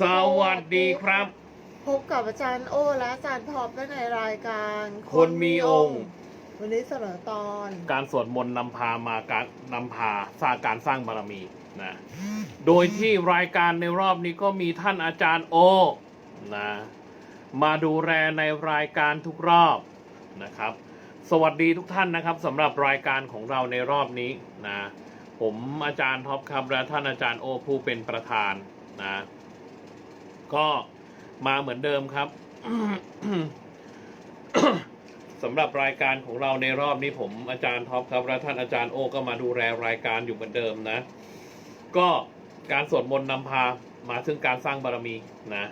สวัสดีครับ พบกับอาจารย์โอและอาจารย์ท็อปได้ในรายการคนมีองค์ วันนี้เสนอตอน การสวดมนต์นำพามาการนำพาสร้างการสร้างบารมีนะโดยที่รายการในรอบนี้ก็มีท่านอาจารย์โอนะมาดูแลในรายการทุกรอบนะครับ สวัสดีทุกท่านนะครับสำหรับรายการของเราในรอบนี้นะผมอาจารย์ท็อปครับและท่านอาจารย์โอผู้เป็นประธานนะ ก็มาเหมือนเดิมครับสำหรับรายการของเราในรอบนี้ผมอาจารย์ท็อปครับและท่านอาจารย์โอก็มาดูแลรายการอยู่เหมือนเดิมนะ ก็การสวดมนต์นำพามาซึ่งการสร้างบารมีนะ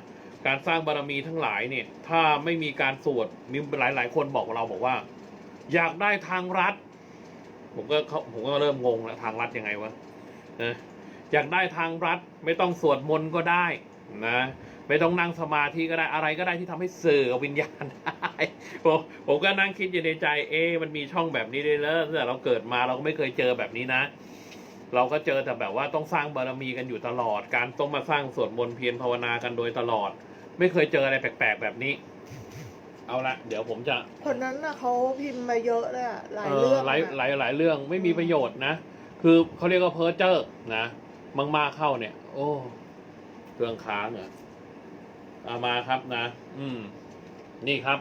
การสร้างบารมีทั้งหลายเนี่ย ถ้าไม่มีการสวดมีหลายหลายคนบอกเราบอกว่า อยากได้ทางรัฐ ผมก็เขาผมก็เริ่มงงแล้วทางรัฐยังไงวะนะอยากได้ทางรัฐไม่ต้องสวดมนต์ก็ได้นะ ไม่ต้องนั่งสมาธิก็ได้อะไรก็ได้ที่ทำให้สื่อกับวิญญาณได้ผมผมก็นั่งคิดอยู่ในใจ เอ๊ะมันมีช่องแบบนี้ด้วยเหรอตั้งแต่เราเกิดมาเราก็ไม่เคยเจอแบบนี้นะ เราก็เจอแต่แบบว่าต้องสร้างบารมีกันอยู่ตลอด การต้องมาสร้างสวดมนต์เพียรภาวนากันโดยตลอด ไม่เคยเจออะไรแปลกๆแบบนี้ เอาละเดี๋ยวผมจะคนนั้นน่ะเขาพิมพ์มาเยอะเลยอะหลายเอเรื่อองหลายอะหลายหลายเรื่องไม่มีประโยชน์นะคือเขาเรียกว่าเพ้อเจ้อนะมากๆเข้าเนี่ย โอ้เครื่องค้างเหรอ เอามาครับนะ อืม นี่ครับ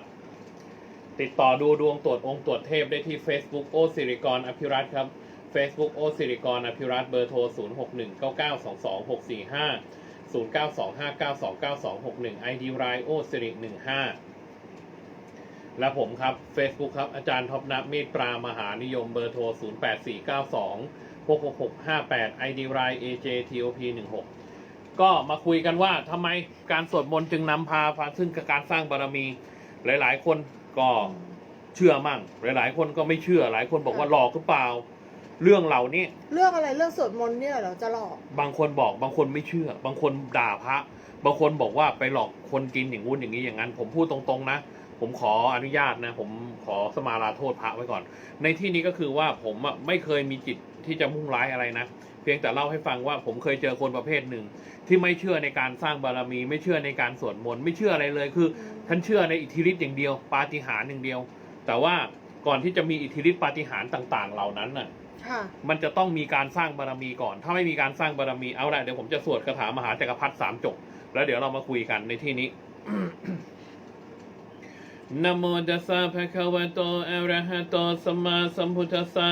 ติดต่อดูดวงตรวจองค์ตรวจเทพได้ที่ Facebook โอสิริกรอภิรัตน์ครับ Facebook โอสิริกรอภิรัตน์เบอร์โทร 0 6 1 9 9 2 2 6 4 5 0 9 2 5 9 2 9 2 6 1 ID ไรโอสิริ15 และผมครับ Facebook ครับ อาจารย์ท็อปนับมีดปรามหานิยมเบอร์โทร 0 8 4 9 2 6 6 6 5 8 ID ไร AJTOP 16 ก็มาคุยกันว่าทำไมการสวดมนต์จึงนำพาพาซึ่งการสร้างบารมี หลาย ๆ คนก็เชื่อมั่ง หลาย ๆ คนก็ไม่เชื่อหลายคนบอกว่าหลอกหรือเปล่า เรื่องเหล่านี้เรื่องอะไรเรื่องสวดมนต์เนี่ยเหราจะหลอก บางคนบอกบางคนไม่เชื่อ บางคนด่าพระ บางคนบอกว่าไปหลอกคนกินอย่างงู้นอย่างนี้อย่างนั้น ผมพูดตรงๆนะผมขออนุญาตนะ ผมขอสมาลาโทษพระไว้ก่อน ในที่นี้ก็คือว่าผมอะไม่เคยมีจิตที่จะมุ่งร้ายอะไรนะเพียงแต่เล่าให้ฟังว่าผมเคยเจอคนประเภทหนึ่ง ที่ไม่เชื่อในการสร้างบารมี ไม่เชื่อในการสวดมนต์ไม่เชื่ออะไรเลยคือท่านเชื่อในอิทธิฤทธิ์อย่างเดียว ปาฏิหาริย์อย่างเดียว แต่ว่าก่อนที่จะมีอิทธิฤทธิ์ปาฏิหาริย์ต่าง ๆ เหล่านั้นน่ะค่ะมันจะต้องมีการสร้างบารมีก่อน ถ้าไม่มีการสร้างบารมีเอาละเดี๋ยวผมจะสวดคาถามหาจักรพรรดิสามจบ แล้วเดี๋ยวเรามาคุยกันในที่นี้นะโมตัสสะภะคะวะโตอะระหะโตสัมมาสัมพุทธัสสะ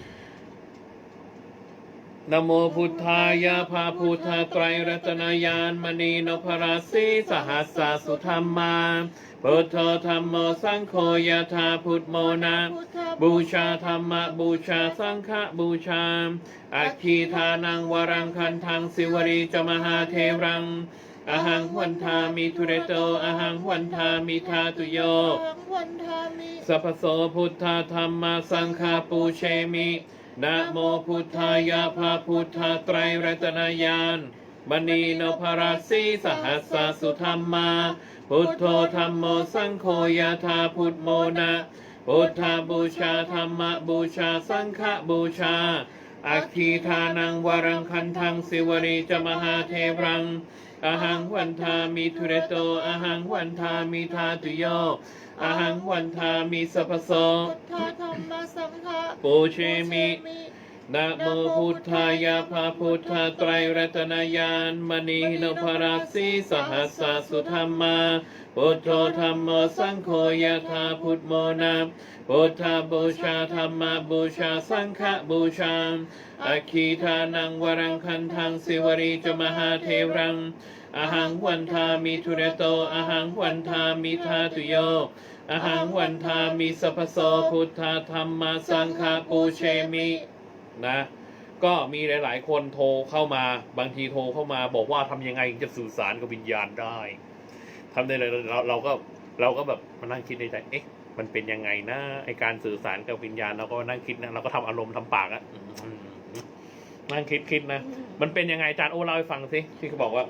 นะโมพุทธายะภาพุทธไตรรัตนายานมณีนพราสีสหัสสะสุธรรมาพุทโธธรรมโมสังโฆยะธาพุทโมนะบูชาธรรมบูชาสังฆบูชา อัคคีทานังวรังคันทังสิวรีจมหาเทรังอหังวันทามิทุเรโตอหังวันทามิทาตุโยวันทามิสัพพโสพุทธธรรมสังฆาปูเชมิ นะโมพุทธายาภาพุทธไตรรัตนายานมณีนพราสีสหัสสะสุธรรมา พุทโธธรรมโมสังโฆยาธาพุทโมนะ พุทธบูชาธรรมบูชาสังฆบูชา อัคคีทานังวรังคันทังสิวรีจมหาเทรังอหังวันทามิทุเรโตอหังวันทามิทาตุโยอหังวันทามิสัพพโสพุทธธรรมสังฆะปูเชมินะโมพุทธายะภาพุทธไตรรัตนายานมณีนพราสีสหัสสะสุธรรมา พุทโธธรรมโมสังโฆยะธาพุทโมนะพุทธบูชาธรรมบูชาสังฆบูชาอาคีทานังวรังคันทังสิวรีจมหาเทรังอหังวันทามิทุเรโตอหังวันทามิทาตุโยอหังวันทามิสัพพโสพุทธธรรมสังฆปูเชมินะก็มีหลาย ๆ คนโทรเข้ามาบางทีโทรเข้ามาบอกว่าทำยังไงถึงจะสื่อสารกับวิญญาณได้ ทำได้เลยเราเราก็เราก็แบบมานั่งคิดในใจเอ๊ะมันเป็นยังไงนะไอการสื่อสารกับวิญญาณเราก็นั่งคิดนะเราก็ทำอารมณ์ทำปากอะอืมนั่งคิดคิดนะมันเป็นยังไงอาจารย์โอ้เล่าให้ฟังสิที่เขาบอกว่า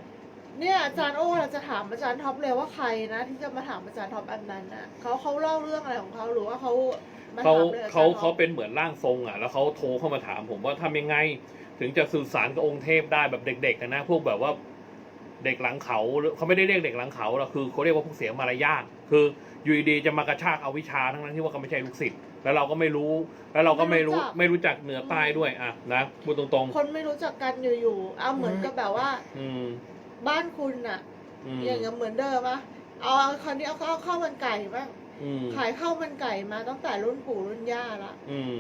เนี่ยอาจารย์โอ้เราจะถามอาจารย์ท็อปเลยว่าใครนะที่จะมาถามอาจารย์ท็อปอันนั้นน่ะเขาเขาเล่าเรื่องอะไรของเขาหรือว่าเขามาเขาถามเลยอจรย์เขาท็อปเขาเป็นเหมือนร่างทรงอะ แล้วเขาโทรเข้ามาถามผมว่าทำยังไง ถึงจะสื่อสารกับองค์เทพได้แบบเด็กๆอะนะพวกแบบว่า เด็กหลังเขาเขาไม่ได้เรียกเด็กหลังเขาหรอกคือเขาเรียกว่าพวกเสียมารยาทคืออยู่ดีๆจะมากระชากเอาวิชาทั้งนั้นที่ว่าเขาไม่ใช่ลูกศิษย์แล้วเราก็ไม่รู้ แล้วเราก็ไม่รู้ไม่รู้จักเหนือใต้ด้วยอะนะพูดตรงคนไม่รู้จักกันอยู่ๆเอาเหมือนกับแบบว่าๆอืม บ้านคุณน่ะอืมอย่างเงี้ยเหมือนเดิมปะเอาเอาคราวนี้เอาเอาข้าวมันไก่บ้างอืมขายข้าวมันไก่มาตั้งแต่รุ่นปู่รุ่นย่าละอืม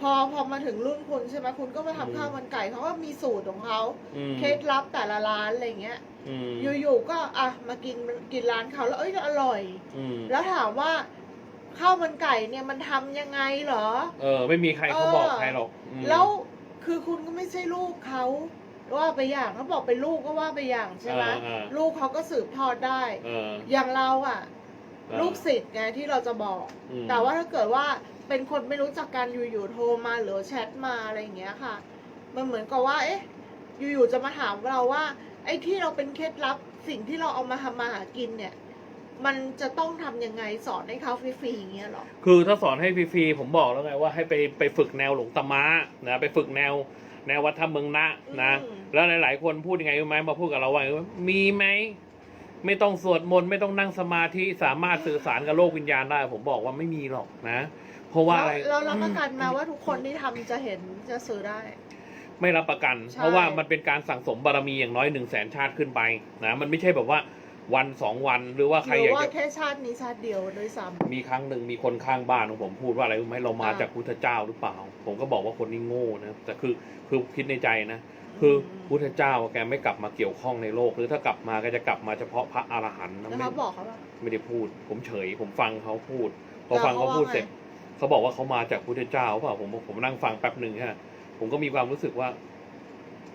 พอพอมาถึงรุ่นคุณใช่ไหมคุณก็มาอืมทำข้าวมันไก่เขาก็มีสูตรของเขาอืมเคล็ดลับแต่ละร้านอะไรเงี้ย อืมอยู่ๆก็อะมากินกินร้านเขาแล้วเอ้ยอร่อย อืมแล้วถามว่าข้าวมันไก่เนี่ยมันทำยังไงเหรอ เออ ไม่มีใครเขาบอกเออใครหรอกอืมแล้วคือคุณก็ไม่ใช่ลูกเขาว่าไปอย่างเขาบอกเป็นลูกก็ว่าไปอย่างใช่ไหมเออเออลูกเขาก็สืบทอดได้ เอออย่างเราอะ เออลูกศิษย์ไงที่เราจะบอก อืมแต่ว่าถ้าเกิดว่าเป็นคนไม่รู้จักกันอยู่ๆโทรมาหรือแชทมาอะไรอย่างเงี้ยค่ะ มันเหมือนกับว่า เอ๊ะ อยู่ๆจะมาถามเราว่าไอ้ที่เราเป็นเคล็ดลับสิ่งที่เราเอามาทำมาหากินเนี่ย มันจะต้องทำยังไงสอนให้เขาฟรีๆอย่างเงี้ยหรอ คือถ้าสอนให้ฟรีๆผมบอกแล้วไงว่าให้ไปไปฝึกแนวหลวงตามะนะไปฝึกแนวแนววัดธรรมเมืองนะนะ อืม แล้วหลายๆ คนพูดยังไงรู้ไหมมาพูดกับเราว่ามีไหมไม่ต้องสวดมนต์ไม่ต้องนั่งสมาธิสามารถสื่อสารกับโลกวิญญาณได้ ผมบอกว่าไม่มีหรอกนะ เพราะว่าอะไร เรารับประกันมาว่าทุกคนที่ทำจะเห็นจะซื้อได้ ไม่รับประกัน ใช่ เพราะว่ามันเป็นการสั่งสมบารมีอย่างน้อยหนึ่งแสนชาติขึ้นไปนะมันไม่ใช่แบบว่าวันสองวันหรือว่าใครหอรืยากว่าจะ แค่ชาตินี้ชาติเดียวด้วยซ้ำมีครั้งหนึ่งมีคนข้างบ้านของผมพูดว่าอะไรรู้ไหมเรามาอ่าจากพุทธเจ้าหรือเปล่า ผมก็บอกว่าคนนี้โง่นะแต่คือคือคิดในใจนะคือพุทธเจ้าแกไม่กลับมาเกี่ยวข้องในโลก หรือถ้ากลับมาก็จะกลับมาเฉพาะพระอรหันต์นะแล้วไม่เขาบอกเขาว่า ไม่ได้พูด ผมเฉย ผมฟังเขาพูดพอแล้วฟังเขาเขาว่าพูดไง เสร็จเขาบอกว่าเขามาจากพุทธเจ้าเปล่าผมผมนั่งฟังแป๊บหนึ่งฮะ ผมก็มีความรู้สึกว่า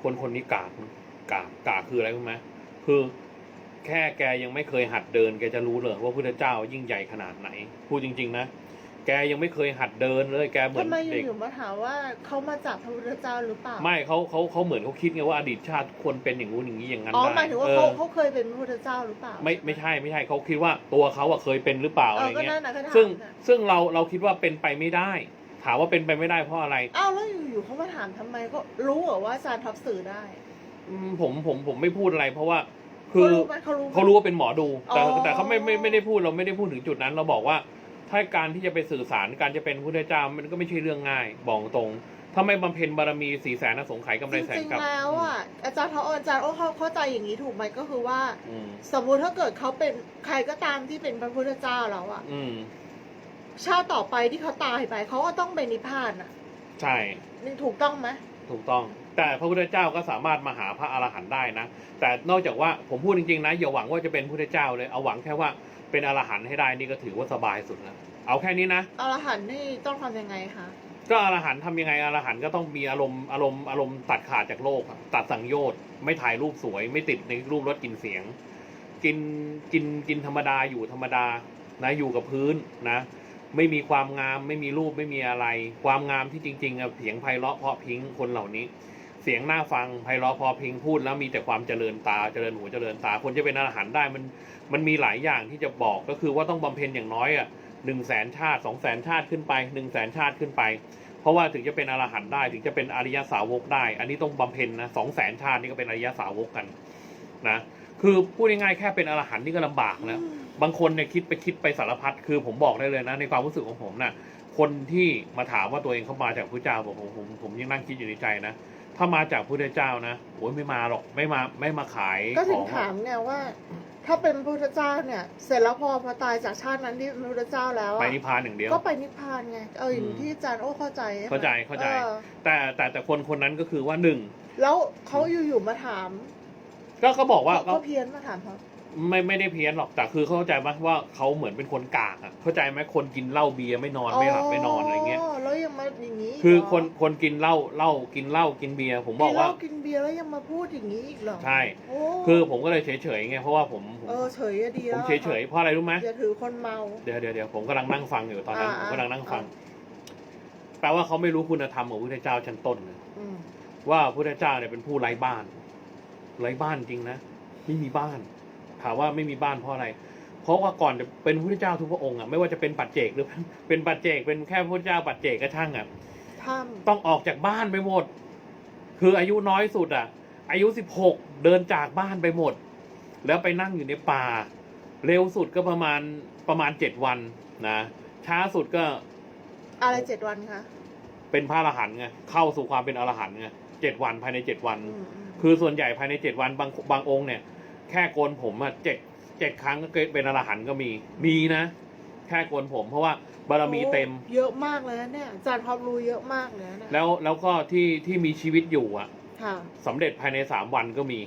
คนคนนี้กากนะกากกากคืออะไรรู้ไหมคือแค่แกยังไม่เคยหัดเดินแกจะรู้เลยว่าพุทธเจ้ายิ่งใหญ่ขนาดไหน พูดจริง ๆ นะ แกยังไม่เคยหัดเดินเลยแกเหมือนทำไมเด็กอยู่ๆมาถามว่าเขามาจากพระพุทธเจ้าหรือเปล่าไม่เขาเขาเขาเหมือนเขาคิดไงว่าอดีตชาติคนเป็นอย่างงู้นอย่างนี้อย่างนั้นอ๋อได้หมายถึงว่าเอเขาอเขาเคยเป็นพระพุทธเจ้าหรือเปล่า ไม่ไม่ใช่ไม่ใช่เขาคิดว่าตัวเขาอะเคยเป็นหรือเปล่าเออะไรอก็เงี้นั่ยนนะก็ถามซึ่งน่ะ ซึ่งเราเราคิดว่าเป็นไปไม่ได้ ถามว่าเป็นไปไม่ได้เพราะอะไรอ้าวแล้วอยู่ๆเขามาถามทำไมก็รู้เหรอว่าอาจารย์ท็อปสื่อได้ อืมผมผมผมไม่พูดอะไรเพราะว่า คือเขารู้ไหมเขารู้ไหม เขารู้ว่าเป็นหมอดู แต่อ๋อ แต่เขาไม่ไม่ไม่ได้พูดเราไม่ได้พูดถึงจุดนั้น เราบอกว่าถ้าการที่จะไปสื่อสารการจะเป็นพุทธเจ้ามันก็ไม่ใช่เรื่องง่าย บอกตรงถ้าไม่บำเพ็ญบารมีสีแสนอสงไขยกำไรจแสนริงกับๆแล้วอะอาจารย์ท็อปอาจารย์โอ้เขาเข้าใจอย่างนี้ถูกไหมก็คือว่า อืมสมมุติถ้าเกิดเขาเป็นใครก็ตามที่เป็นพระพุทธเจ้าแล้วอะ อืม ชาติต่อไปที่เขาตายไปเขาก็ต้องไปนิพพานอะใช่ นี่ถูกต้องไหมถูกต้อง แต่พระพุทธเจ้าก็สามารถมาหาพระอรหันต์ได้นะ แต่นอกจากว่าผมพูดจริงๆนะอย่าหวังว่าจะเป็นพุทธเจ้าเลยเอาหวังแค่ว่าเป็นอรหันต์ให้ได้นี่ก็ถือว่าสบายสุดแล้วเอาแค่นี้นะอรหันต์นี่ต้องทำยังไงคะก็อรหันต์ทำยังไงอรหันต์ก็ต้องมีอารมณ์อารมณ์อารมณ์ตัดขาดจากโลกอะตัดสังโยชน์ไม่ถ่ายรูปสวย ไม่ติดในรูปรสกลินเสียง กินกินกินธรรมดาอยู่ธรรมดานะอยู่กับพื้นนะ ไม่มีความงามไม่มีรูปไม่มีอะไร ความงามที่จริงๆเสียงไพเราะเพราะพิงคนเหล่านี้ เสียงน่าฟังไพเราะเพอเพริงพูดแล้วมีแต่ความเจริญตาเจริญหูเจริญตา คนจะเป็นอรหันต์ได้มันมันมีหลายอย่างที่จะบอกก็คือว่าต้องบำเพ็ญอย่างน้อยอะหนึ่งแสนชาติสองแสนชาติขึ้นไปหนึ่งแสนชาติขึ้นไป เพราะว่าถึงจะเป็นอรหันต์ได้ถึงจะเป็นอริยสาวกได้ อันนี้ต้องบำเพ็ญนะสองแสนชาตินี่ก็เป็นอริยสาวกกันนะคือพูดง่ายๆแค่เป็นอรหันต์นี่ก็ลำบากนะ บางคนเนี่ยคิดไปคิดไปสารพัดคือผมบอกได้เลยนะ ในความรู้สึกของผมนะ่ะคนที่มาถามว่าตัวเองเขามาจากพระเจ้าผมผมผมผมยังนั่งคิดอยู่ในใจนะ ถ้ามาจากพระเจ้านะโอ้ยไม่มาหรอกไม่มาไม่มาขายก็ขถึองงถามเนี่ยว่า ถ้าเป็นพระพุทธเจ้าเนี่ย เสร็จแล้วพอพอตายจากชาตินั้นที่เป็นพระพุทธเจ้าแล้วอะไปนิพพานอย่างเดียวก็ไปนิพพานไงเอออย่างอืมที่อาจารย์โอ้เข้าใจไหมเข้าใจเข้าใจออแต่แต่แต่คนคนนั้นก็คือว่าหนึ่งแล้วเขาอยู่ๆมาถาม ก็เขาบอกว่าเขาเขาเขาเพี้ยนมาถามเขา ไม่ไม่ได้เพี้ยนหรอกแต่คือเข้าใจไหมว่าเขาเหมือนเป็นคนกากอะเข้าใจไหมคนกินเหล้าเบียร์ไม่นอนไม่หลับไม่นอนอะไรเงี้ยแล้วยังมาอย่างนี้กคือเหรคนคนกินเหล้าเหล้ากินเหล้ากินเบียร์ผมบอกว่ากินเหล้กินเบียร์แล้วยังมาพูดอย่างนี้อีกเหรอใช่โอ้คือผมก็เลยเฉยๆไงเพราะว่าผมผมเออเฉยอะดีผแล้มวเฉยๆเพราะอะไรรู้ไหมอย่าถือคนเมาเดี๋ยวเดี๋ยวเดี๋ยวผมกำลังนั่งฟังอยู่ตอนนั้นอ่าผมกำลังนั่งฟังอ่แปลว่าเขาไม่รู้คุณธรรมของพระพุทธเจ้าชั้นต้นเลยอืมว่าพระพุทธเจ้าเนี่ยเป็นผู้ไร้บ้าน ไร้บ้านจริงนะไม่มีบ้าน ถามว่าไม่มีบ้านเพราะอะไร เพราะว่าก่อนจะเป็นพระพุทธเจ้าทุกพระองค์อะไม่ว่าจะเป็นปัจเจกหรือเป็นปัจเจกเป็นแค่พระพุทธเจ้าปัจเจกก็ช่างอะถ้ต้องออกจากบ้านไปหมด คืออายุน้อยสุดอะ อายุสิบหกเดินจากบ้านไปหมด แล้วไปนั่งอยู่ในป่า เร็วสุดก็ประมาณประมาณเจ็ดวันนะช้าสุดก็ำอะไรเจ็ดวันคะเป็นพระอรหันต์ไงเข้าสู่ความเป็นอรหันต์ไงเจ็ดวันภายในเจ็ดวันอืมอืมคือส่วนใหญ่ภายในเจ็ดวันบางบางองค์เนี่ยแค่โกนผมอะเจ็ดเจ็ดครั้งก็เป็นอรหันต์ก็มี มีนะ แค่โกนผม เพราะว่าบารมีเต็ม โอ้เยอะมากเลยนะเนี่ยอาจารย์ความรู้เยอะมากเลยนะแล้วแล้วก็ที่ที่มีชีวิตอยู่อะค่ะ สำเร็จภายในสามวันก็มี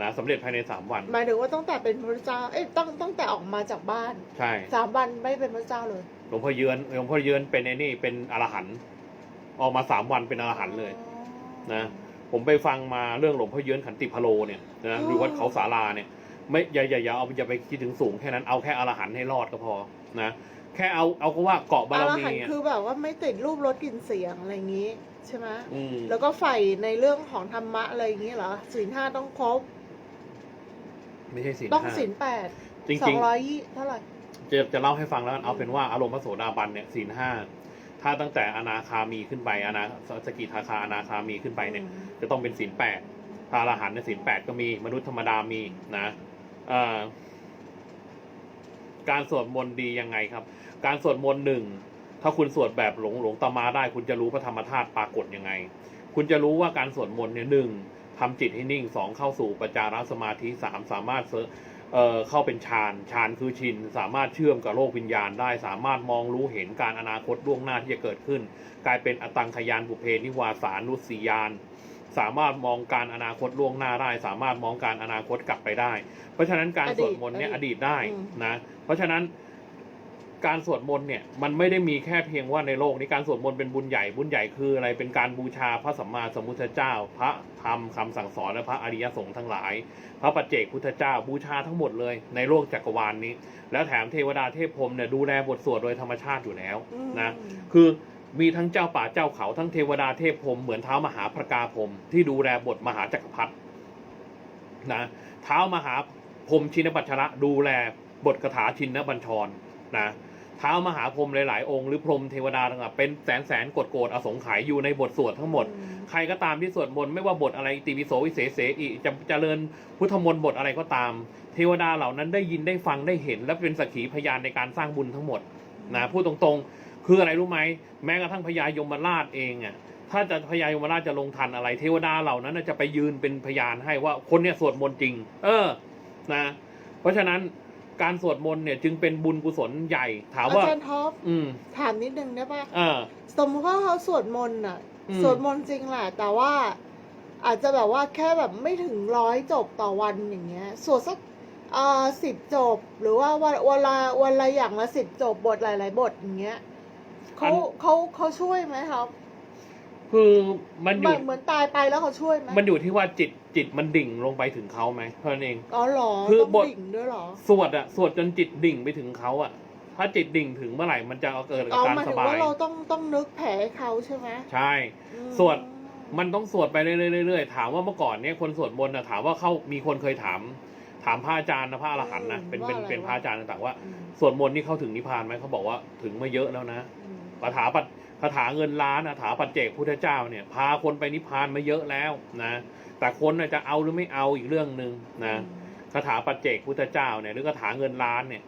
นะสำเร็จภายในสามวัน หมายถึงว่าตั้งแต่เป็นพระเจ้า เอ้ยตั้งตั้งแต่ออกมาจากบ้านใช่ สามวันไม่เป็นพระเจ้าเลยหลวงพ่อเยือนหลวงพ่อเยือนเป็นไอ้นี่เป็นอรหันต์ออกมาสามวันเป็นอรหันต์เลย นะ ผมไปฟังมาเรื่องหลวงพ่อเยือนขันติพะโลเนี่ยนะหรือวัดเขาสาราเนี่ยไม่อย่าอย่าอย่าเอาอย่าไปคิดถึงสูงแค่นั้นเอาแค่อรหันต์ให้รอดก็พอนะแค่เอาเอาก็ว่าเกาะบาอรรมีหันต์อะคือแบบว่าไม่ติดรูปรสกลิ่นเสียงอะไรอย่างนี้ใช่ไหมอืมแล้วก็ใฝ่ในเรื่องของธรรมะอะไรอย่างนี้เหรอศีลห้าต้องครบไม่ใช่ศีลต้องห้าศีลแปดจริงสจอริงงร้อยยี่เท่าไหร่จะจะเล่าให้ฟังแล้วกันเอาเป็นว่าอารมณ์พระโสดาบันเนี่ยศีลห้า ถ้าตั้งแต่อนาคามีขึ้นไปอนาสกิทาคาอนาคามีขึ้นไปเนี่ยจะต้องเป็นศีลแปดพระอรหันต์ในยศีลแปดก็มีมนุษย์ธรรมดามีนะเอ่อการสวดมนต์ดียังไงครับ การสวดมนต์หนึ่งถ้าคุณสวดแบบหลงหลงตามาได้ คุณจะรู้พระธรรมธาตุปรากฏยังไง คุณจะรู้ว่าการสวดมนต์เนี่ยหนึ่งทำจิตให้นิ่งสองเข้าสู่ปัจจารสมาธิสามสามารถ เสเอ่อเข้าเป็นฌานฌานคือชิน สามารถเชื่อมกับโลกวิญญาณได้ สามารถมองรู้เห็นการอนาคตล่วงหน้าที่จะเกิดขึ้น กลายเป็นอตังขยานบุเพนิวาสานุสสียานสามารถมองการอนาคตล่วงหน้าได้ สามารถมองการอนาคตกลับไปได้ เพราะฉะนั้นการอสดีตวดมนต์เนี่ยออดีดีตตได้อืมนะเพราะฉะนั้น การสวดมนต์เนี่ยมันไม่ได้มีแค่เพียงว่าในโลกนี้การสวดมนต์เป็นบุญใหญ่บุญใหญ่คืออะไรเป็นการบูชาพระสัมมาสัมพุทธเจ้า พระธรรมคำสั่งสอนและพระอริยสงฆ์ทั้งหลาย พระปัจเจกพุทธเจ้าบูชาทั้งหมดเลยในโลกจักรวาลนี้ แล้วแถมเทวดาเทพพรหมเนี่ยดูแลบทสวดโดยธรรมชาติอยู่แล้วอืมนะคือมีทั้งเจ้าป่าเจ้าเขาทั้งเทวดาเทพพรหมเหมือนเท้ามหาพระกาพรหมที่ดูแลบทมหาจักรพรรดินะเท้ามหาพรหมชินปัชระดูแลบทคาถาชินบัญชรนะ เท้ามหาพรหมหลาย ๆ องค์หรือพรหมเทวดาต่างๆเป็นแสนแสนกดโกรธอสงไขยอยู่ในบทสวดทั้งหมดอืใครก็ตามที่สวดมนต์ไม่ว่าบทอะไรติวิโสวิเศษเสอีจะเจริญพุทธมนต์บทอะไรก็ตาม เทวดาเหล่านั้นได้ยินได้ฟังได้เห็น และเป็นสักขีพยานในการสร้างบุญทั้งหมดนะพูดตรงๆ คืออะไรรู้ไหมแม้กระทั่งพญายมราชเองอะถ้าจะพญายมราชจะลงทันอะไร เทวดาเหล่านั้นน่ะจะไปยืนเป็นพยานให้ว่าคนเนี่ยสวดมนต์จริง เออนะ เพราะฉะนั้น การสวดมนต์เนี่ยจึงเป็นบุญกุศลใหญ่ถามอาว่าจารย์ท็อปอืมถามนิดนึงได้ปะเออ สมมติว่าเขาสวดมนต์อะ อืม สวดมนต์จริงแหละแต่ว่า อาจจะแบบว่าแค่แบบไม่ถึงร้อยจบต่อวันอย่างเงี้ย สวดสักเอ่อสิบจบ หรือว่าวันวันละวันละอย่างละสิบจบบทหลาย ๆ บทอย่างเงี้ยเขาเขาเขาช่วยไหมครับคือมันอเหมืยู่อนเหมือนตายไปแล้วเขาช่วยไหมมันอยู่ที่ว่าจิต จิตมันดิ่งลงไปถึงเขาไหมเท่านั้นเอง อ๋อเหรอคือต้องบทดิ่งด้วยเหรอสวดอะสวดจนจิตดิ่งไปถึงเขาอะถ้าจิตดิ่งถึงเมื่อไหร่มันจะเกิดอ๋อาอการหมายสถึงบาว่ายเราต้องต้องนึกแผลให้เขาใช่ไหมใช่ อืม สวด มันต้องสวดไปเรื่อยๆๆๆถามว่าเมื่อก่อนเนี่ยคนสวดมนต์นะถามว่าเข้ามีคนเคยถาม ถามพระอาจารย์นะพระอรหันต์นะเป็นเป็นเป็นพระอาจารย์ต่างๆว่า อืมสวดมนต์นี่เข้าถึงนิพพานไหมเขาบอกว่าถึงมาเยอะแล้วนะอืมคาถาปัดคาถาเงินล้านคาถาปัจเจกพุทธเจ้าเนี่ย พาคนไปนิพพานมาเยอะแล้วนะ แต่คนน่ะจะเอาหรือไม่เอาอีกเรื่องหนึ่งนะคาถาปัจเจกพุทธเจ้าเนี่ยหรือคาถาเงินล้านเนี่ย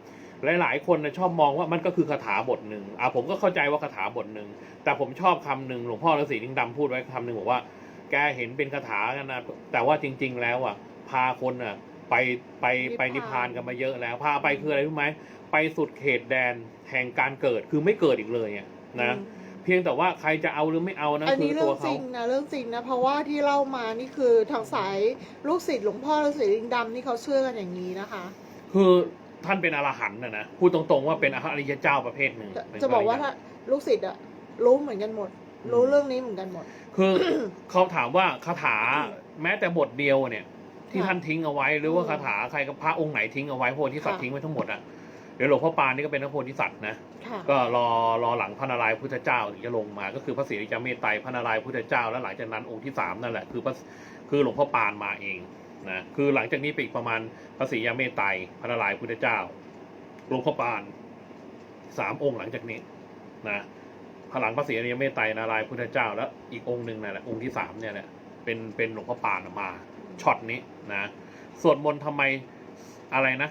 หลายๆคนนะชอบมองว่ามันก็คือคาถาบทหนึ่งอะผมก็เข้าใจว่าคาถาบทหนึ่งแต่ผมชอบคำหนึ่งหลวงพ่อฤาษีลิงดำพูดไว้คำหนึ่งบอกว่า แกเห็นเป็นคาถากันนะแต่ว่าจริง ๆ แล้วอะพาคนอะไปไปไปนินิพพพาพานนกันมาเยอะแล้ว พาไปคืออะไรรู้ไหมไปสุดเขตแดนแห่งการเกิดคือไม่เกิดอีกเลยอะนะอืม เพียงแต่ว่าใครจะเอาหรือไม่เอานะอันคืนี้อเรื่ตัอวงจเขาริงนะเรื่องจริงนะเพราะว่าที่เล่ามานี่คือทางสายลูกศิษย์หลวงพ่อฤาษีลิงดำนี่เขาเชื่อกันอย่างนี้นะคะ คือท่านเป็นอรหันต์นะนะพูดตรงๆว่าเป็นอริยเจ้าประเภทหนึ่งจะเป็นจะบอกว่าพระริยถ้าลูกศิษย์อะรู้เหมือนกันหมดอืมรู้เรื่องนี้เหมือนกันหมด คือเขาถามว่าคาถาแม้แต่บทเดียวเนี่ย ที่ค่ะท่านทิ้งเอาไว้ หรือว่าอืมคาถาใครกับพระองค์ไหนทิ้งเอาไว้โพธิสัตว์ค่ะ ทิ้งไว้ทั้งหมดอะ เดี๋ยวหลวงพ่อปานนี่ก็เป็นพระโพธิสัตว์นะ ค่ะ ก็รอรอหลังพระนารายณ์พุทธเจ้าถึงจะลงมา ก็คือพระศรีริจเมตไตรพระนารายณ์พุทธเจ้า แล้วหลังจากนั้นองค์ที่สามนั่นแหละคือพระคือหลวงพ่อปานมาเองนะคือหลังจากนี้ไปอีกประมาณพระศรียาเมตไตรพระนารายณ์พุทธเจ้าหลวงพ่อปานสามองค์หลังจากนี้นะพระหลังพระศรียาเมตไตรนารายณ์พุทธเจ้า แล้วอีกองค์หนึ่งนั่นแหละองค์ที่สามเนี่ยแหละเป็นเป็นหลวงพ่อปานมาช็อตนี้นะสวดมนต์ทำไมอะไรนะ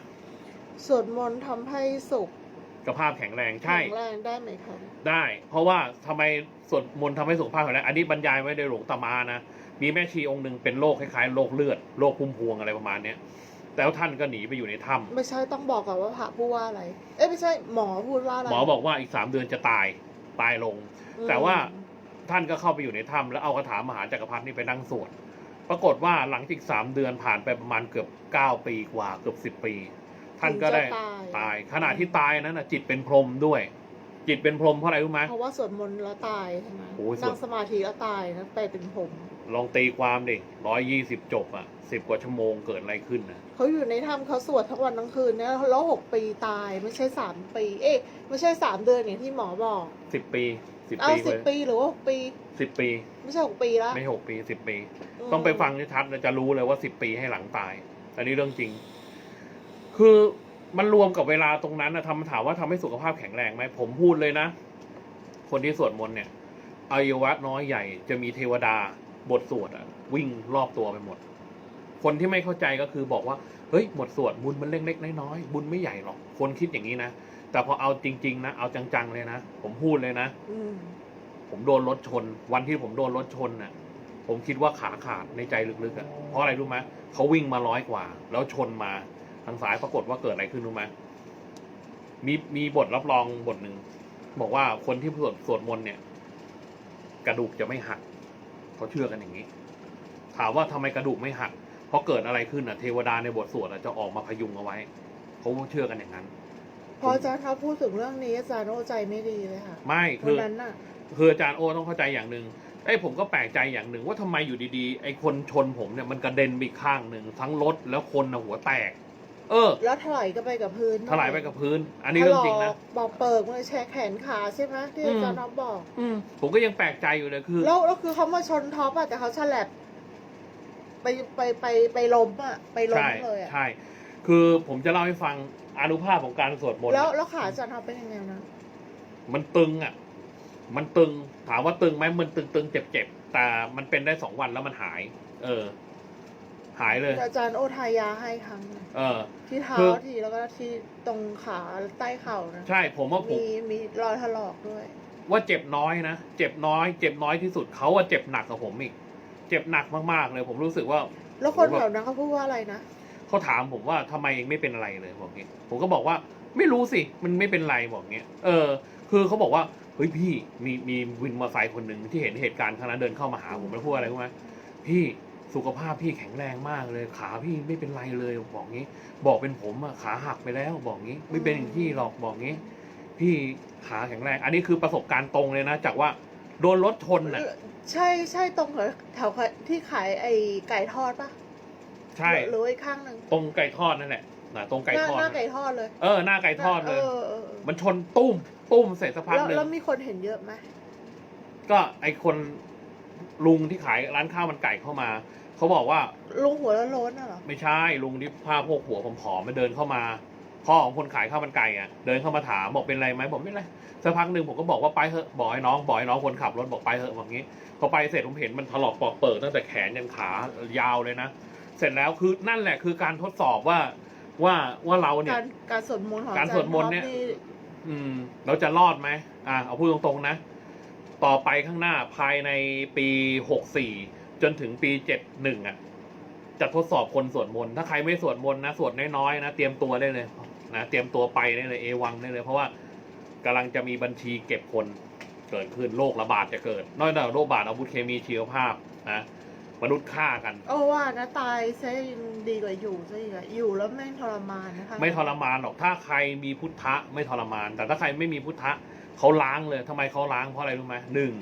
สวดมนต์ทำให้สุขสุขภาพแข็งแรงใช่แข็งแรงได้ไหมคะได้ เพราะว่าทำไมสวดมนต์ทำให้สุขภาพแข็งแรงอันนี้บรรยายไว้ในหลวงตามานะ มีแม่ชีองค์หนึ่งเป็นโรคคล้ายๆโรคเลือดโรคพุ่มพวงอะไรประมาณเนี้ยแต่ว่าท่านก็หนีไปอยู่ในถ้ำไม่ใช่ต้องบอกก่อนว่าพระพูดว่าอะไร เอ้ยไม่ใช่หมอพูดว่าอะไรหมอบอกว่าอีกสามเดือนจะตายตายลง อืมแต่ว่าท่านก็เข้าไปอยู่ในถ้ำแล้วเอาคาถามหาจักรพรรดินี่ไปนั่งสวด ปรากฏว่าหลังจากสามเดือนผ่านไปประมาณเกือบเก้าปีกว่าเกือบสิบปี ท่านก็ได้ถึงจะตายขณะที่ตายนั้นนะจิตเป็นพรหมด้วย จิตเป็นพรหมเพราะอะไรรู้ไหม เพราะว่าสวดมนต์แล้วตายใช่ไหมโอ้ยสวด นั่งสมาธิแล้วตายนะไปเป็นผมลองตีความดิร้อยยี่สิบจบอะสิบกว่าชั่วโมงเกิดอะไรขึ้นนะเขาอยู่ในถ้ำเขาสวดทั้งวันทั้งคืนเนี่ยแล้วหกปีตายไม่ใช่สามปี เอ๊ะไม่ใช่สามเดือนอย่างที่หมอบอกสิบปีสิบเอาปีสิบเลยปีหรือว่าหกปี สิบปี ไม่ใช่หกปีละไม่หกปีสิบปีมต้องไปฟังชัดๆแล้วจะรู้เลยว่าสิบปีให้หลังตาย อันนี้เรื่องจริง คือมันรวมกับเวลาตรงนั้นนะทำถามว่าทำให้สุขภาพแข็งแรงไหมผมพูดเลยนะ คนที่สวดมนต์เนี่ยอวัยวะน้อยใหญ่จะมีเทวดาบทสวดอะวิ่งรอบตัวไปหมด คนที่ไม่เข้าใจก็คือบอกว่าเฮ้ยบทสวดบุญมันเล็กๆน้อยๆบุญไม่ใหญ่หรอก คนคิดอย่างนี้นะแต่พอเอาจริง ๆ นะเอาจังๆเลยนะผมพูดเลยนะอืมผมโดนรถชน วันที่ผมโดนรถชนน่ะ ผมคิดว่าขาขาดในใจลึกๆอะเพราะอะไรรู้ไหมเขาวิ่งมาร้อยกว่า แล้วชนมา ทางซ้ายปรากฏว่าเกิดอะไรขึ้นรู้ไหมมีมีบทรับรองบทหนึ่งบอกว่าคนที่สวดสวดมนต์เนี่ย กระดูกจะไม่หักเขาเชื่อกันอย่างนี้ ถามว่าทำไมกระดูกไม่หักเพราะเกิดอะไรขึ้นอะเทวดาในบทสวดอะจะออกมาพยุงเอาไว้เขาเชื่อกันอย่างนั้นพออาจารย์เขาพูดถึงเรื่องนี้อาจารย์โอ้ใจไม่ดีเลยค่ะ ไม่วัคืนอนั้นน่ะคืออาจารย์โอต้องเข้าใจอย่างหนึ่งไอ้ยผมก็แปลกใจอย่างหนึ่งว่าทำไมอยู่ดีๆไอ้คนชนผมเนี่ยมันกระเด็นไปอีกข้างหนึ่งทั้งรถแล้วคนนะหัวแตก เออแล้วถลายก็ไปกับพื้นถลายไปกับพื้น อันนี้เรื่องจริงนะถลอกบอกเปิกมือแชร์แขนขาใช่ไหมที่อาจารย์น้องบอกอืมผมก็ยังแปลกใจอยู่เลยคือ แล้วแล้วคือเขามาชนท็อปอะแต่เขาฉลับไปไปไปไปล้มอะไปล้มใช่เลยอะใช่ คือผมจะเล่าให้ฟังอนุภาพของการสวดมนต์แล้วแล้วขาอาจารย์ท็อปเป็นยังไงนะมันตึงอะมันตึงถามว่าตึงไหมมันตึงตึงเจ็บเจ็บๆแต่มันเป็นได้สองวันแล้วมันหาย เออ หายเลย อาจารย์โอทายาให้ครั้งหนึ่งเออ ที่เท้าคือ ทีแล้วก็ที่ตรงขาใต้เข่านะใช่ผมว่าผมมีมีรอยถลอกด้วย ว่าเจ็บน้อยนะเจ็บน้อย เจ็บน้อยที่สุดเขาว่าเจ็บหนักกว่าผมอีกเจ็บหนักมากๆเลย ผมรู้สึกว่า แล้วคนแถวนั้นเขาพูดว่าอะไรนะเขาถามผมว่าทำไมเองไม่เป็นอะไรเลยบอกงี้ผมก็บอกว่าไม่รู้สิ มันไม่เป็นไรบอกเงี้ย เออ คือเขาบอกว่าเฮ้ยพี่มีมีวินมอเตอร์ไซค์คนหนึ่งที่เห็นเหตุการณ์ครั้งนั้นเดินเข้ามาหาผมแล้วพูดอะไรรู้ไหมพี่ สุขภาพพี่แข็งแรงมากเลย ขาพี่ไม่เป็นไรเลยบอกงี้ บอกเป็นผมอะขาหักไปแล้วบอกงี้ ไม่เป็นอย่างที่หรอกบอกงี้ พี่ขาแข็งแรง อันนี้คือประสบการณ์ตรงเลยนะ จากว่าโดนรถชนน่ะ ใช่ใช่ตรงแถวแถวที่ขายไอ้ไก่ทอดปะใช่หรืออีกข้างหนึ่งตรงไก่ทอดนั่นแหละนะตรงไก่หน้าทอดหน้านั่นแหไก่ละทอดเลย เออหน้าไก่ทอดเลยเออเออมันชนตุ้มตุ้มเสร็จสักพักแล้วหนึ่งแล้วมีคนเห็นเยอะไหมก็ไอคนลุงที่ขายร้านข้าวมันไก่เข้ามา เขาบอกว่า ลุงหัวโล้นๆน่ะเหรอ ไม่ใช่ลุงที่ผ้าพวกหัวผอมๆมาเดินเข้ามา พ่อของคนขายข้าวมันไก่อะเดินเข้ามาถามบอกเป็นไรไหมบอกไม่เป็นไรสักพักหนึ่งผมก็บอกว่าไปเถอะบอกให้น้องบอกให้น้องคนขับรถบอกไปเถอะแบบนี้พอไปเสร็จผมเห็นมันถลอกปอกเปิดตั้งแต่แขนยันขายาวเลยนะเสร็จแล้วคือนั่นแหละคือการทดสอบว่าว่าว่าเราเนี่ย การการสวดมนต์ของการสวดมนต์เนี่ยอาจารท็อปอืม เราจะรอดไหมอ่าเอาพูดตรงๆนะ ต่อไปข้างหน้าภายในปีหกสี่ จนถึงปีเจ็ดหนึ่งอะ จะทดสอบคนสวดมนต์ถ้าใครไม่สวดมนต์นะสวดน้อยๆนะเตรียมตัวได้เลยนะเตรียมตัวไปได้เลยเอวังได้เลย เพราะว่ากำลังจะมีบัญชีเก็บคนเกิดขึ้นโรคระบาดจะเกิด นอกจากโรคบาดอาวุธเคมีชีวภาพนะมนุษย์ฆ่ากันโอ้ว่านะตายซะยังดีกว่าอยู่ซะอีกอะอยู่แล้วแม่งทรมานนะคะไม่ทรมานหรอกถ้าใครมีพุทธะไม่ทรมาน แต่ถ้าใครไม่มีพุทธะเขาล้างเลยทำไมเขาล้างเพราะอะไรรู้ไหมหนึ่ง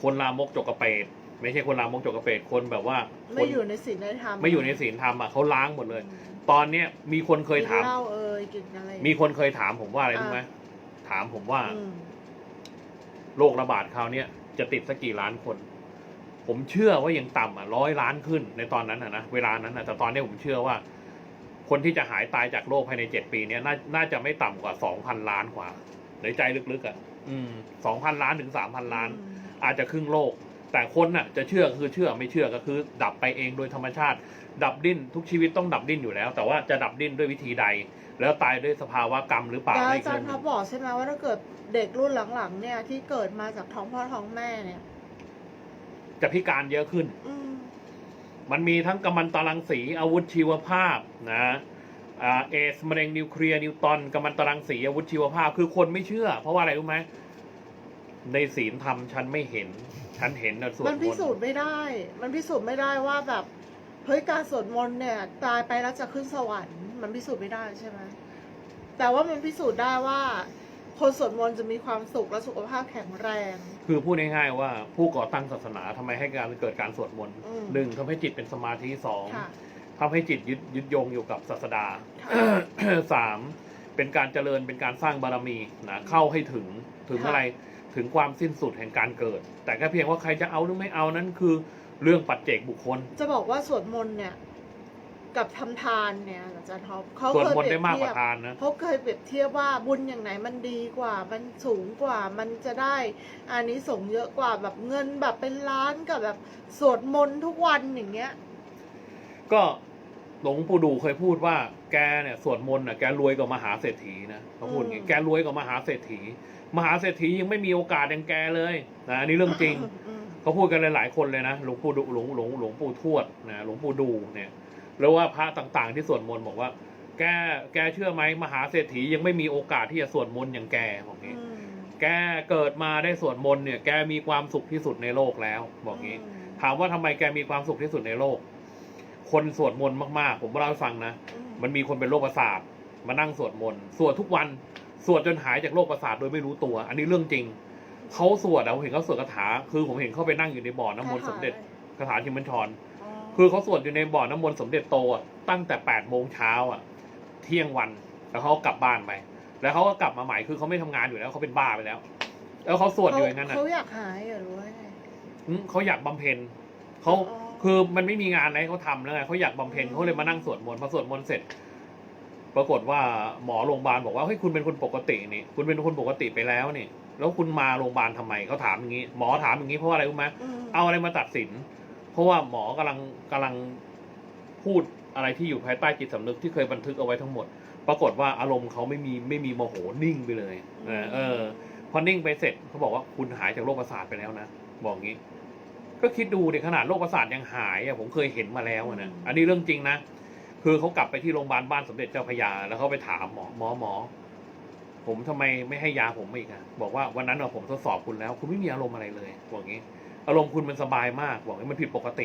คนลามกจกกระเปด ไม่ใช่คนลามกจกกระเปดคนแบบว่าคไม่นอยู่ในศีลในธรรมไม่อยู่ในศีลธรรมอะเขาล้างหมดเลย ตอนเนี้ยมีคนเคยถามกินเหล้าเอ่ยกินอะไรมีคนเคยถามผมว่าอะไรรู้ไหมถามผมว่าอืมโรคระบาดคราวเนี้ยจะติดสักกี่ล้านคนผผมเชื่อว่ายังต่ำอะร้อยล้านขึ้นในตอนนั้นอะนะเวลานั้นอะแต่ตอนนี้ผมเชื่อว่า คนที่จะหายตายจากโรคภายในเจ็ดปีเนี้ยน่าน่าจะไม่ต่ำกว่าสองพันล้านกว่าในใจลึกๆอะอืมสองพันล้านถึงสามพันล้านอืมอาจจะครึ่งโลก แต่คนน่ะจะเชื่อคือเชื่อไม่เชื่อก็คือดับไปเองโดยธรรมชาติ ดับดิ้นทุกชีวิตต้องดับดิ้นอยู่แล้ว แต่ว่าจะดับดิ้นด้วยวิธีใด แล้วตายด้วยสภาวะกรรมหรือเปล่าแล้วไม่อาจารย์เคพับบอกใช่ไหมว่าถ้าเกิดเด็กรุ่นหลังๆ เนี่ยที่เกิดมาจากท้องพ่อท้องแม่เนี่ย จะพิการเยอะขึ้นอืมมันมีทั้งกัมมันตรังสีอาวุธชีวภาพนะอ่าเอสมะเร็งนิวเคลียร์นิวตอนกัมมันตรังสีอาวุธชีวภาพ คือคนไม่เชื่อ เพราะว่าอะไรรู้ไหม ในศีลธรรมฉันไม่เห็น ฉันเห็นนะสวดมันมพินสูต์จน์ไม่ได้ มันพิสูจน์ไม่ได้ว่าแบบเฮ้ยการสวดมนต์เนี่ยตายไปแล้วจะขึ้นสวรรค์มันพิสูจน์ไม่ได้ใช่ไหมแต่ว่ามันพิสูจน์ได้ว่า คนสวดมนต์จะมีความสุขและสุขภาพแข็งแรง คือพูดง่ายๆว่าผู้ก่อตั้งศาสนาทำไมให้การเกิดการสวดมนต์อืม หนึ่งทำให้จิตเป็นสมาธิสองค่ะ ทำให้จิตยึดยึดโยงอยู่กับศาสดา ค่ะ สาม เป็นการเจริญเป็นการสร้างบารมีนะเข้าให้ถึงถึงค่ะอะไรถึงความสิ้นสุดแห่งการเกิด แต่แค่เพียงว่าใครจะเอาหรือไม่เอานั้นคือเรื่องปัจเจกบุคคล จะบอกว่าสวดมนต์เนี่ยกับทำทานเนี่ยอาจารย์ท็อปเขาส่วนเคยมนเปต์รีได้ยบมากกเทียว่าบทานนะเขาเคยเปรียบเทียบว่าบุญอย่างไหนมันดีกว่า มันสูงกว่า มันจะได้อานิสงส์เยอะกว่าแบบเงินแบบเป็นล้านกับแบบสวดมนต์ทุกวันอย่างเงี้ย ก็ หลวงปู่ดูเคยพูดว่าแกเนี่ยสวดมนต์น่ะแกรวยกว่ามหาเศรษฐีนะเขาพูดอย่างงี้อืมแกรวยกว่ามหาเศรษฐี มหาเศรษฐียังไม่มีโอกาสอย่างแกเลยนะอันนี้เรื่องจริงอืมเขาพูดกันหลายๆคนเลยนะหลวงปู่ดูหลวงหลวงหลวงปู่ทวดนะหลวงปู่ดูเนี่ยแล้วว่าพระต่างๆ ที่สวดมนต์บอกว่า แกแกเชื่อไหมมหาเศรษฐียังไม่มีโอกาสที่จะสวดมนต์อย่างแกบอกงี้อืมแกเกิดมาได้สวดมนต์เนี่ยแกมีความสุขที่สุดในโลกแล้ว บอกงี้ ถามว่าทำไมแกมีความสุขที่สุดในโลก คนสวดมนต์มากๆ ผมเล่าให้ฟังนะอืมันมีคนเป็นโรคประสาทมานั่งสวดมนต์สวดทุกวันสวดจนหายจากโรคประสาทโดยไม่รู้ตัว อันนี้เรื่องจริงเขาสวดอะผมเห็นเขาสวดคาถา คือผมเห็นเขาไปนั่งอยู่ในบ่อน้ำมนต์สมเด็จคาถาชิมบัญชรอ๋อคือเขาสวดอยู่ในบ่อน้ำมนต์สมเด็จโตอะตั้งแต่แปดโมงเช้าอะเที่ยงวันแล้วเขาก็กลับบ้านไปแล้วเขาก็กลับมาใหม่คือเขาไม่ทำงานอยู่แล้วเขาเป็นบ้าไปแล้ว แล้วเขาสวดอยู่อย่างนั้นอะเขาอยากหายเหรอหรือว่าไงอืมเขาอยากบำเพ็ญเขาอ๋อ คือมันไม่มีงานอะไรให้เขาทำแล้วไงเขาอยากบำเพ็ญเขาเลยมานั่งสวดมนต์พอสวดมนต์เสร็จ ปรากฏว่าหมอโรงพยาบาลบอกว่าเฮ้ยคุณเป็นคนปกตินี่ คุณเป็นคนปกติไปแล้วนี่ แล้วคุณมาโรงพยาบาลทำไมเขาถามอย่างนี้ หมอถามอย่างนี้เพราะว่าอะไรรู้ไหมมเอาอะไรมาตัดสิน เพราะว่าหมอกำลังกำลังพูดอะไรที่อยู่ภายใต้จิตสำนึกที่เคยบันทึกเอาไว้ทั้งหมด ปรากฏว่าอารมณ์เขาไม่มีไม่มีโมโหนิ่งไปเลยเออเออ พอนิ่งไปเสร็จเขาบอกว่าคุณหายจากโรคประสาทไปแล้วนะ บอกงี้ ก็คิดดูดิขนาดโรคประสาทยังหายอะผมเคยเห็นมาแล้วอะนะอันนี้เรื่องจริงนะคือเขากลับไปที่โรงพยาบาลบ้านสมเด็จเจ้าพระยา แล้วเขาไปถามหมอหมอหมอ ผมทำไมไม่ให้ยาผมอีกอะบอกว่าวันนั้นอะผมทดสอบคุณแล้ว คุณไม่มีอารมณ์อะไรเลยบอกงี้ อารมณ์คุณมันสบายมากบอกงี้มันผิดปกติ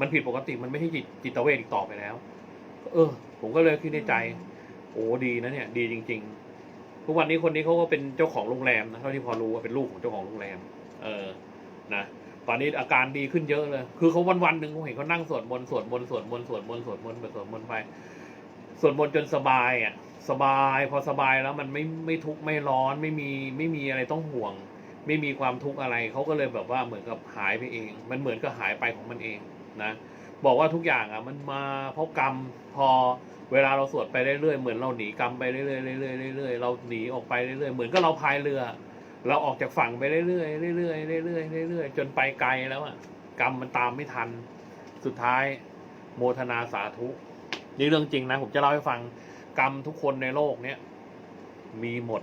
มันผิดปกติมันไม่ใช่จิตจิตเวชอีกต่อไปแล้ว เออ ผมก็เลยคิดในใจ โอ้ดีนะเนี่ย ดีจริง ๆ ทุกวันนี้คนนี้เขาก็เป็นเจ้าของโรงแรมนะเท่าที่พอรู้ว่าเป็นลูกของเจ้าของโรงแรม เออนะต อนนี้อาการดีขึ้นเยอะเลย คือเขาวันวันๆหนึ่งผมเห็นเขานั่งสวดมนต์สวดมนต์สวดมนต์สวดมนต์สวดมนต์ไปสวดมนต์ไปสวดมนต์จนสบายอะ สบาย พอสบายแล้วมันไม่ไม่ทุกข์ไม่ร้อนไม่มีไม่มีอะไรต้องห่วง ไม่มีความทุกข์อะไรเขาก็เลยแบบว่าเหมือนกับหายไปเอง มันเหมือนกับหายไปของมันเองนะบอกว่าทุกอย่างอะมันมาเพราะกรรมพอเวลาเราสวดไปเรื่อยๆเหมือนเราหนีกรรมไปเรื่อยๆเรื่อยๆเรื่อยๆเราหนีออกไปเรื่อยๆเหมือนกับเราพายเรือ เราออกจากฝั่งไปเรื่อยๆเรื่อยๆเรื่อยๆเรื่อยๆจนไปไกลแล้วอะกรรมมันตามไม่ทัน สุดท้ายโมทนาสาธุนี่เรื่องจริงนะ ผมจะเล่าให้ฟังกรรมทุกคนในโลกเนี้ยมีหมด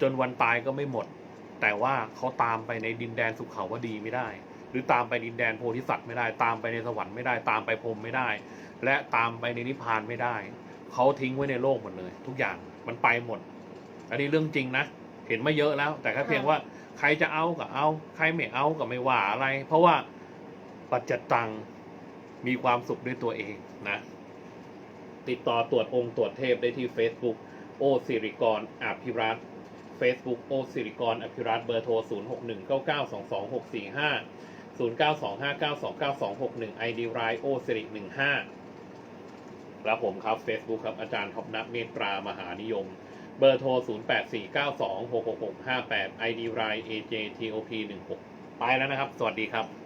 จนวันตายก็ไม่หมด แต่ว่าเขาตามไปในดินแดนสุขเขาวดีไม่ได้ หรือตามไปดินแดนโพธิสัตว์ไม่ได้ ตามไปในสวรรค์ไม่ได้ตามไปพรหมไม่ได้ และตามไปในนิพพานไม่ได้ เขาทิ้งไว้ในโลกหมดเลย ทุกอย่างมันไปหมด อันนี้เรื่องจริงนะ เห็นมาเยอะแล้ว แต่แค่เพียงว่าใครจะเอาก็เอา ใครไม่เอาก็ไม่ว่าอะไร เพราะว่าปัจจตังมีความสุขด้วยตัวเองนะ ติดต่อตรวจองค์ตรวจเทพได้ที่ Facebook โอสิริกรอภิรัต Facebook โอสิริกรอภิรัตเบอร์โทร 0 6 1 9 9 2 2 6 4 5 0 9 2 5 9 2 9 2 6 1 ID รายโอสิริ15แล้วผมครับ Facebook ครับอาจารย์ท็อปนักเมตตรามหานิยม เบอร์โทร 0 8 4 9 2 6 6 6 5 8 ID ราย AJTOP 16 ไปแล้วนะครับ สวัสดีครับ